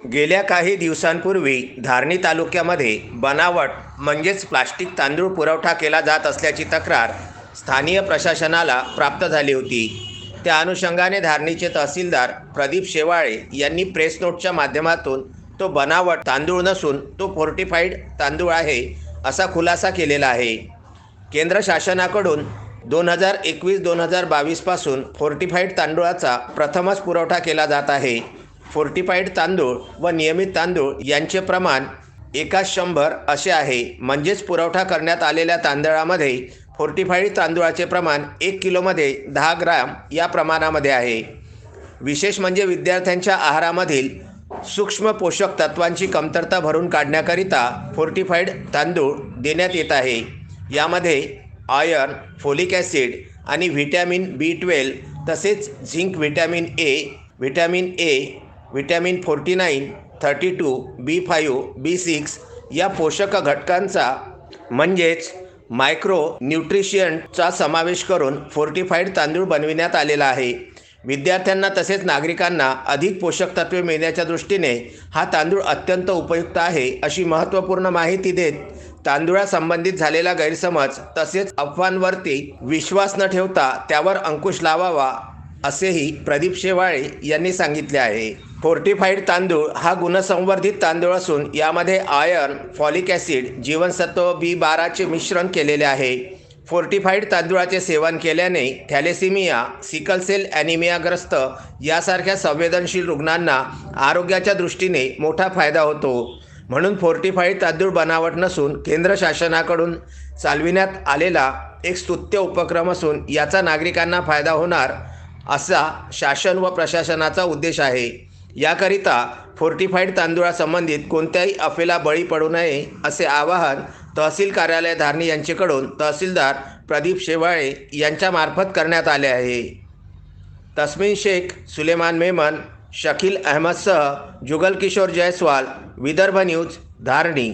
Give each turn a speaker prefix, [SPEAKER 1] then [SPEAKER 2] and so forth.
[SPEAKER 1] गेल्या काही दिवसांपूर्वी धारणी तालुक्यामध्ये बनावट म्हणजेच प्लास्टिक तांदूळ पुरवठा केला जात असल्याची तक्रार स्थानीय प्रशासनाला प्राप्त झाली होती. त्या अनुषंगाने धारणीचे तहसीलदार प्रदीप शेवाळे यांनी प्रेस नोटच्या माध्यमातून तो बनावट तांदूळ नसून तो फोर्टिफाईड तांदूळ आहे असा खुलासा केलेला आहे. केंद्र शासनाकडून दोन हजार एकवीस दोन हजार बावीसपासून फोर्टिफाईड तांदूळाचा प्रथमच पुरवठा केला जात आहे. फोर्टिफाईड तांदूळ व नियमित तांदूळ यांचे प्रमाण एका शंभर असे आहे. म्हणजेच पुरवठा करण्यात आलेल्या तांदळामध्ये फोर्टिफाईड तांदूळाचे प्रमाण एक किलोमध्ये दहा ग्राम या प्रमाणामध्ये आहे. विशेष म्हणजे विद्यार्थ्यांच्या आहारामधील सूक्ष्म पोषक तत्वांची कमतरता भरून काढण्याकरिता फोर्टिफाईड तांदूळ देण्यात येत आहे. यामध्ये आयर्न फोलिक ॲसिड आणि व्हिटॅमिन बी ट्वेल्व तसेच zinc vitamin A vitamin A vitamin forty nine thirty two B five B six या पोषक घटकांचा म्हणजेच मायक्रो न्यूट्रिशियनचा समावेश करून फोर्टिफाईड तांदूळ बनविण्यात आलेला आहे. विद्यार्थ्यांना तसेच नागरिकांना अधिक पोषक तत्वे मिळण्याच्या दृष्टीने हा तांदूळ अत्यंत उपयुक्त आहे अशी महत्त्वपूर्ण माहिती देत तांदुळासंबंधित झालेला गैरसमज तसेच अफवांवरती विश्वास न ठेवता त्यावर अंकुश लावावा. असेही प्रदीप शेवाळे यांनी सांगितले आहे. फोर्टिफाईड तांदूळ हा गुणसंवर्धित तांदूळ असून यामध्ये आयर्न फॉलिक ॲसिड जीवनसत्व बी बाराचे मिश्रण केलेले आहे. फोर्टिफाईड तांदूळाचे सेवन केल्याने थॅलेसिमिया सिकलसेल ॲनिमियाग्रस्त यासारख्या संवेदनशील रुग्णांना आरोग्याच्या दृष्टीने मोठा फायदा होतो. म्हणून फोर्टिफाईड तांदूळ बनावट नसून केंद्र शासनाकडून चालविण्यात आलेला एक स्तुत्य उपक्रम असून याचा नागरिकांना फायदा होणार असा शासन व प्रशासनाचा उद्देश आहे. याकरिता फोर्टिफाईड तांदूळासंबंधित कोणत्याही अफेला बळी पडू नये असे आवाहन तहसील कार्यालय धारणी यांचेकडून तहसीलदार प्रदीप शेवाळे यांच्यामार्फत करण्यात आले आहे. तस्मिन शेख सुलेमान मेमन शकील अहमदसह जुगल किशोर जयस्वाल विदर्भ न्यूज धारणी.